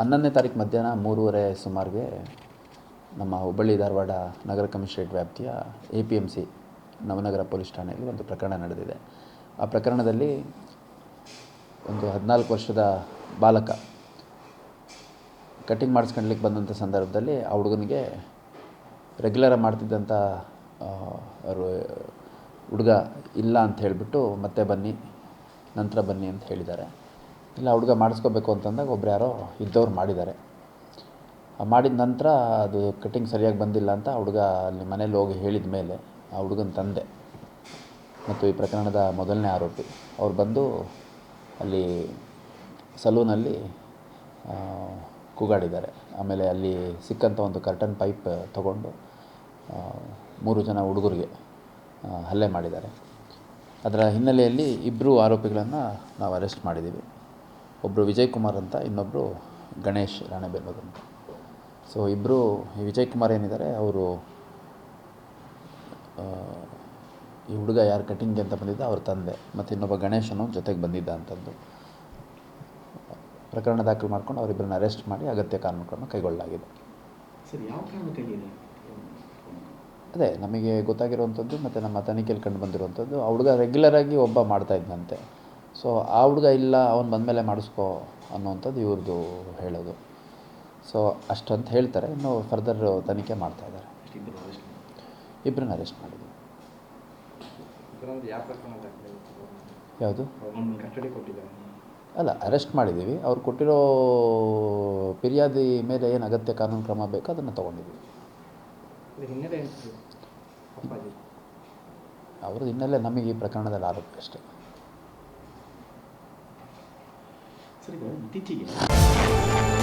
ಹನ್ನೊಂದನೇ ತಾರೀಕು ಮಧ್ಯಾಹ್ನ ಮೂರುವರೆ ಸುಮಾರಿಗೆ ನಮ್ಮ ಹುಬ್ಬಳ್ಳಿ ಧಾರವಾಡ ನಗರ ಕಮಿಷನರೇಟ್ ವ್ಯಾಪ್ತಿಯ A P M C Navanagar police ಠಾಣೆಯಲ್ಲಿ ಒಂದು ಪ್ರಕರಣ ನಡೆದಿದೆ. ಆ ಪ್ರಕರಣದಲ್ಲಿ ಒಂದು ಹದಿನಾಲ್ಕು ವರ್ಷದ ಬಾಲಕ ಕಟಿಂಗ್ ಮಾಡಿಸ್ಕೊಳ್ಲಿಕ್ಕೆ ಬಂದಂಥ ಸಂದರ್ಭದಲ್ಲಿ ಆ ಹುಡುಗನಿಗೆ ರೆಗ್ಯುಲರಾಗಿ ಮಾಡ್ತಿದ್ದಂಥ ಅವರು, ಹುಡುಗ ಇಲ್ಲ ಅಂತ ಹೇಳಿಬಿಟ್ಟು ಮತ್ತೆ ಬನ್ನಿ, ನಂತರ ಬನ್ನಿ ಅಂತ ಹೇಳಿದ್ದಾರೆ. ಇಲ್ಲ, ಹುಡುಗ ಮಾಡಿಸ್ಕೋಬೇಕು ಅಂತಂದಾಗ ಒಬ್ರು ಯಾರೋ ಇದ್ದವ್ರು ಮಾಡಿದ್ದಾರೆ. ಮಾಡಿದ ನಂತರ ಅದು ಕಟ್ಟಿಂಗ್ ಸರಿಯಾಗಿ ಬಂದಿಲ್ಲ ಅಂತ ಆ ಹುಡುಗ ಅಲ್ಲಿ ಮನೇಲಿ ಹೋಗಿ ಹೇಳಿದ ಮೇಲೆ ಆ ಹುಡುಗನ ತಂದೆ ಮತ್ತು ಈ ಪ್ರಕರಣದ ಮೊದಲನೇ ಆರೋಪಿ ಅವ್ರು ಬಂದು ಅಲ್ಲಿ ಸಲೂನಲ್ಲಿ ಕೂಗಾಡಿದ್ದಾರೆ. ಆಮೇಲೆ ಅಲ್ಲಿ ಸಿಕ್ಕಂಥ ಒಂದು ಕರ್ಟನ್ ಪೈಪ್ ತಗೊಂಡು ಮೂರು ಜನ ಹುಡುಗರಿಗೆ ಹಲ್ಲೆ ಮಾಡಿದ್ದಾರೆ. ಅದರ ಹಿನ್ನೆಲೆಯಲ್ಲಿ ಇಬ್ಬರು ಆರೋಪಿಗಳನ್ನು ನಾವು ಅರೆಸ್ಟ್ ಮಾಡಿದ್ದೀವಿ. ಒಬ್ಬರು ವಿಜಯ್ ಕುಮಾರ್ ಅಂತ ಇನ್ನೊಬ್ಬರು ಗಣೇಶ್ ರಾಣೆಬೆನ್ನೂರು ಅಂತ. ಸೊ ಇಬ್ಬರು ಈ ವಿಜಯ್ ಕುಮಾರ್ ಏನಿದ್ದಾರೆ ಅವರು ಈ ಹುಡುಗ ಯಾರು ಕಟಿಂಗ್ಗೆ ಅಂತ ಬಂದಿದ್ದ ಅವ್ರ ತಂದೆ. ಮತ್ತು ಇನ್ನೊಬ್ಬ ಗಣೇಶನು ಜೊತೆಗೆ ಬಂದಿದ್ದ ಅಂತಂದು ಪ್ರಕರಣ ದಾಖಲು ಮಾಡ್ಕೊಂಡು ಅವರಿಬ್ಬರನ್ನ ಅರೆಸ್ಟ್ ಮಾಡಿ ಅಗತ್ಯ ಕಾನೂನುಗಳನ್ನು ಕೈಗೊಳ್ಳಲಾಗಿದೆ. ಸರ್ ಯಾವ ಕಾರಣಕ್ಕಾಗಿದೆ ಅದೇ ನಮಗೆ ಗೊತ್ತಾಗಿರುವಂಥದ್ದು ಮತ್ತು ನಮ್ಮ ತನಿಖೆಯಲ್ಲಿ ಕಂಡು ಬಂದಿರುವಂಥದ್ದು ಆ ಹುಡುಗ ರೆಗ್ಯುಲರಾಗಿ ಒಬ್ಬ ಮಾಡ್ತಾ ಇದ್ದಂತೆ ಸೊ ಆ ಹುಡುಗ ಇಲ್ಲ ಅವ್ನು ಬಂದಮೇಲೆ ಮಾಡಿಸ್ಕೋ ಅನ್ನೋವಂಥದ್ದು ಇವ್ರದ್ದು ಹೇಳೋದು. ಸೊ ಅಷ್ಟಂತ ಹೇಳ್ತಾರೆ. ಇನ್ನು ಫರ್ದರ್ ತನಿಖೆ ಮಾಡ್ತಾ ಇದ್ದಾರೆ. ಇಬ್ಬರನ್ನ ಅರೆಸ್ಟ್ ಮಾಡಿದ್ರು. ಯಾವುದು? ಅಲ್ಲ ಅರೆಸ್ಟ್ ಮಾಡಿದ್ದೀವಿ ಅವ್ರು ಕೊಟ್ಟಿರೋ ಫಿರ್ಯಾದಿ ಮೇಲೆ ಏನು ಅಗತ್ಯ ಕಾನೂನು ಕ್ರಮ ಬೇಕೋ ಅದನ್ನು ತೊಗೊಂಡಿದ್ದೀವಿ ಅವ್ರದ್ದು ಹಿನ್ನೆಲೆ ನಮಗೆ ಈ ಪ್ರಕರಣದಲ್ಲಿ ಆರೋಪ ಅಷ್ಟೇ. 对吧？